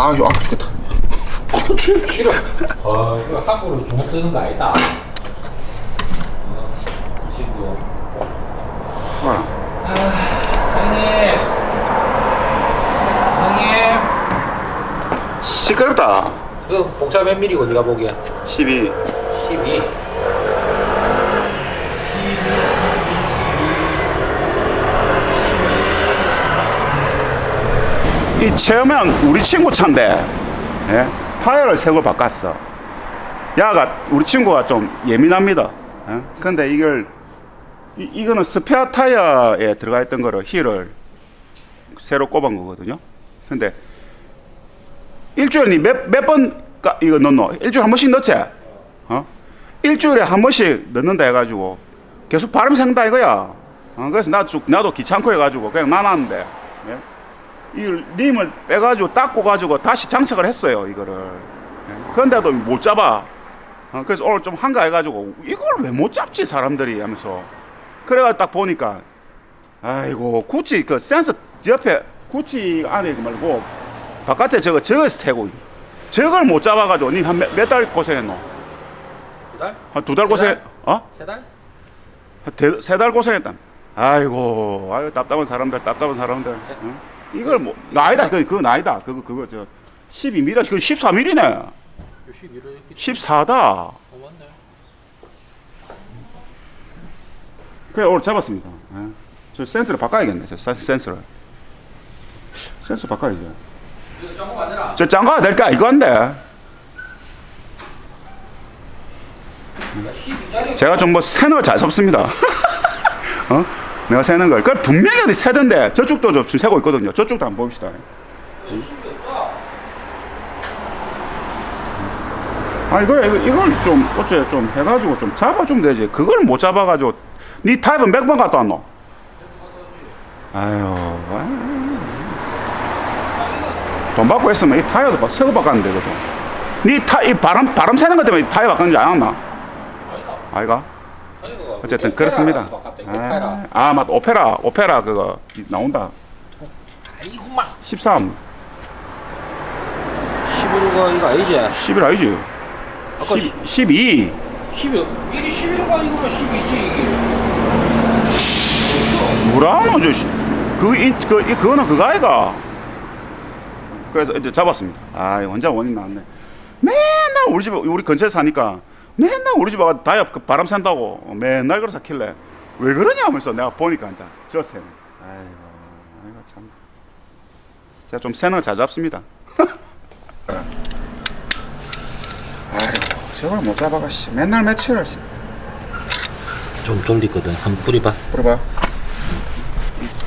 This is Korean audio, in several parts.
아 이거 아 죽겠다 싫어. 어, 이거 함부로 주먹 쓰는 거 아니다. 어, 이 친구. 봐라 형님. 형님. 시끄럽다 그몇 밀이고 네가 보기에? 12 12. 이 체험형 우리 친구 차인데 예? 타이어를 새걸 바꿨어 야가 우리 친구가 좀 예민합니다 예? 근데 이걸 이, 이거는 스페어 타이어에 들어가 있던 거를 힐을 새로 꼽은 거거든요 근데 일주일에 몇 몇번 이거 넣노 일주일에 한 번씩 넣지 어? 일주일에 한 번씩 넣는다 해가지고 계속 바람 생다 이거야 어? 그래서 나도, 나도 귀찮고 해가지고 그냥 놔놨는데 예? 이 림을 빼가지고 닦고 가지고 다시 장착을 했어요 이거를 예. 그런데도 못 잡아 어, 그래서 오늘 좀 한가해가지고 이걸 왜 못 잡지 사람들이 하면서 그래가지고 딱 보니까 아이고 구찌 그 센서 옆에 구찌 안에 그 말고 바깥에 저거 저거 세고 있- 저걸 못 잡아가지고 니 한 몇 달 고생했노 두 달? 한 두달세 고생 달? 어? 세 달? 세달 고생했다. 아이고, 아유 답답한 사람들, 답답한 사람들. 어? 이걸 뭐 나이다, 그 그거 나이다. 그거 그거 저 12mm, 그 14mm네. 61을 이렇게 14다. 어, 맞네. 그래 오늘 잡았습니다. 예. 저 센서를 바꿔야겠네. 저 센- 센서를. 센서 바꿔야죠. 저 짱가가 될까 이건데. 제가 좀뭐 새는 잘 섭습니다. 어? 내가 새는 걸. 그 분명히 어디 새던데 저쪽도 좀 지금 새고 있거든요. 저쪽도 한번 봅시다. 아 이걸 이걸 좀 어째 좀 해가지고 좀 잡아주면 되지. 그걸 못 잡아가지고 니 타입은 몇 번 갔다 왔노? 아유. 돈 받고 했으면 이 타이어도 막 새거 바꿨는데 그도. 니타이 바람 바람 새는 것 때문에 이 타이어 바꿨는지 안 왔나? 아이가? 어쨌든 그렇습니다. 이거 오페라. 아, 맞 오페라 오페라 그거 나온다. 아이고 막. 13, 11가 이거 아니지? 11 아니지? 아까 10, 12. 12. 이게 11가 이거면 12지 이게. 뭐라노 저 씨. 그, 이, 그, 이, 그거는 그거 아이가. 그래서 이제 잡았습니다. 아, 이거 혼자 원인 나왔네. 맨날 우리 집, 우리 근처에 사니까 맨날 우리 집 와가 다이어 그 바람 샌다고 맨날 그래서 킬래. 왜 그러냐 하면서 내가 보니까 이제 저 새네. 아이고, 아이고 참. 제가 좀 새는 거잘 잡습니다. 아이고, 저걸 못 잡아가, 씨. 맨날 며칠을, 씨. 좀 졸리거든. 한번 뿌려봐. 뿌려봐.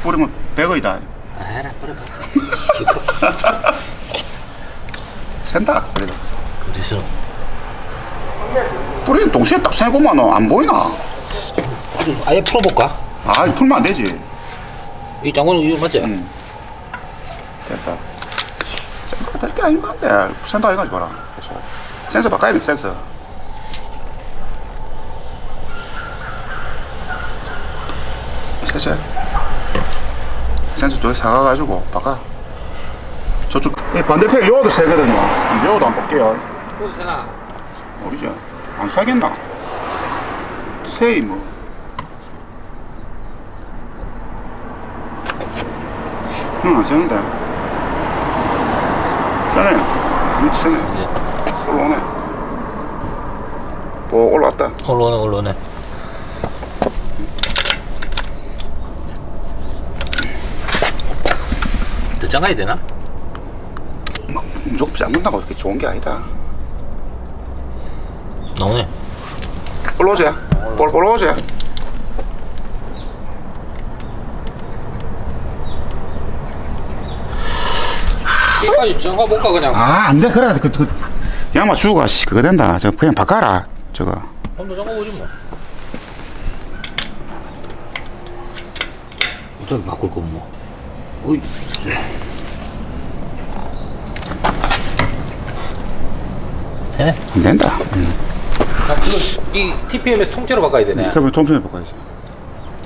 뿌리면 100원이다. 알아, 뿌려봐. 샌다. 그래도. 어디서? 뿌리는 동시에 딱 세고만 안 보이나? 좀 아예 풀어볼까? 아, 풀면 안 되지. 이 짱구는 이거 맞지? 응. 됐다. 자, 될게 아닌 것 같아. 센다 해가지고 봐라. 계속. 센서 바꿔야 돼, 센서. 세세. 센서 두개 사가가지고 바꿔. 저쪽, 이 반대편 요어도 세거든요. 요어도 안 볼게요. 어디 세나? 모르죠. 안 사겠나? 세이 뭐. 형안 세는데. 세네. 밑에 세네. 올라오네. 뭐 올라왔다. 올라오네, 올라오네. 더 장가야 되나? 뭐, 무조건 잡는다고 그렇게 좋은 게 아니다. 나오네. 올라오지. 볼 올라오지. 이까지 장가 볼까 그냥. 아, 안 돼. 그래. 그, 그, 양마 주가, 씨, 그거 된다. 저 그냥 바꿔라. 저거. 한번 장가 보지 뭐. 어차피 바꿀 거 뭐. 어이. 세네. 안 된다. 응. 아, 이거 이 TPM에 통째로 바꿔야 되네. 그러면 통편에 바꿔야지.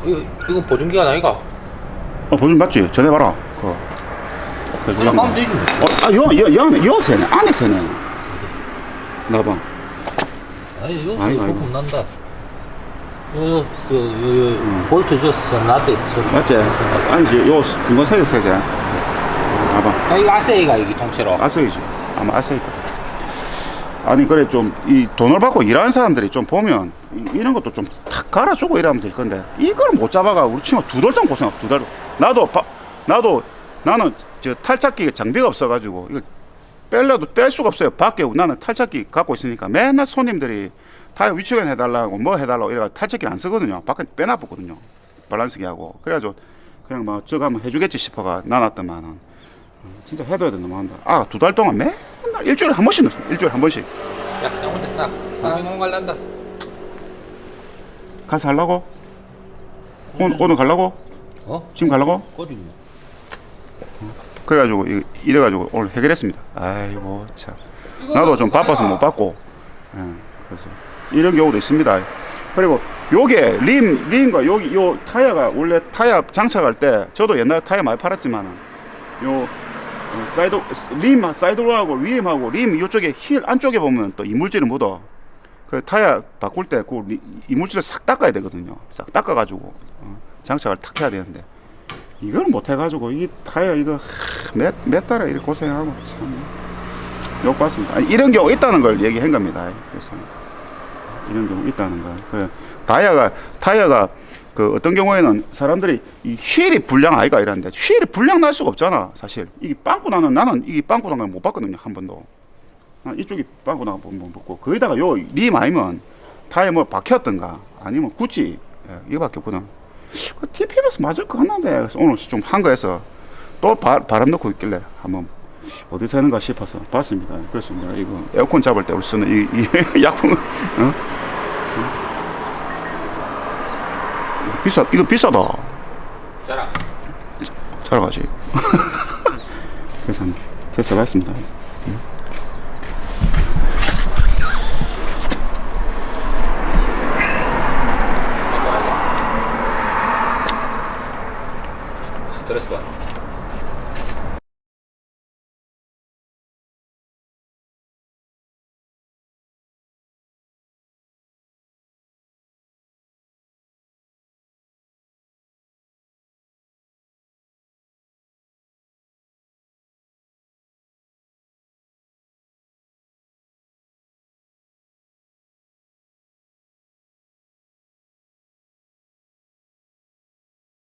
이거 이건 보증 기간 아이가? 어, 보증 받지? 전해봐라. 그거. 되지. 어, 아, 요, 요, 요, 요 새네. 안에 새네. 나봐. 아니 아이고. 소금 난다. 요요 요요 볼트 줬어 나도 있어. 맞지? 아니, 요 중간 사이 새지. 나봐. 아 이거 아세이가 이게 통째로. 아세이지. 아마 아세이다. 아니, 그래, 좀, 이 돈을 받고 일하는 사람들이 좀 보면, 이, 이런 것도 좀 탁 갈아주고 이러면 될 건데, 이걸 못 잡아가. 우리 친구 두 달 동안 고생하고, 두 달. 나도, 바, 나도, 나는 저 탈착기 장비가 없어가지고, 이거 뺄래도 뺄 수가 없어요. 밖에 나는 탈착기 갖고 있으니까 맨날 손님들이 타이어 위치관 해달라고 뭐 해달라고 이래가 탈착기를 안 쓰거든요. 밖에 빼놔보거든요. 밸런스기 하고. 그래가지고 그냥 막 저거 한번 해주겠지 싶어가 나눴더만은 어, 진짜 해둬야 된다 뭐 한다. 아 두 달 동안 맨날 일주일에 한 번씩 넣었어. 일주일에 한 번씩. 야, 나 오늘 나 쌍용 갈란다. 가서 하려고? 오늘, 오늘 가려고? 어? 지금 가려고? 꼬리. 그래가지고 이- 이래가지고 오늘 해결했습니다. 아이고 참. 나도 좀 바빠서 못 받고. 예, 그래서 이런 경우도 있습니다. 그리고 요게 림 림과 여기 요 타이어가 원래 타이어 장착할 때 저도 옛날에 타이어 많이 팔았지만은 요 어, 사이드 림 사이드로하고 림하고 림 이쪽에 힐 안쪽에 보면 또 이물질을 묻어. 그 타이어 바꿀 때 그 이물질을 싹 닦아야 되거든요. 싹 닦아가지고 어, 장착을 탁 해야 되는데 이걸 못 해가지고 이 타이어 이거 몇몇 달에 이렇게 고생하고 참 욕 받습니다. 아니, 이런 경우 있다는 걸 얘기한 겁니다. 그래서 이런 경우 있다는 걸. 그 타이어가 타이어가 그 어떤 경우에는 사람들이 이 휠이 불량 아이가 이러는데 휠이 불량 날 수가 없잖아. 사실 이게 빵꾸 나는 나는 이게 빵꾸 난 걸 못 봤거든요 한 번도. 아, 이쪽이 빵꾸 나고 못 봤고 거기다가 요림 아니면 타이어 뭐 박혔던가 아니면 구찌 예, 이거밖에 없거든. 그 TPM에서 맞을 것 같는데 그래서 오늘 좀 한 거에서 또 바, 바람 넣고 있길래 한번 어디서 하는가 싶어서 봤습니다. 그래서 이거 에어컨 잡을 때 우리 쓰는 이, 이 약품을 어? 어? 비싸 이거 비싸다. 자라. 자라 가지. 그래서 한번 테스트 해봤습니다. 스트레스 받.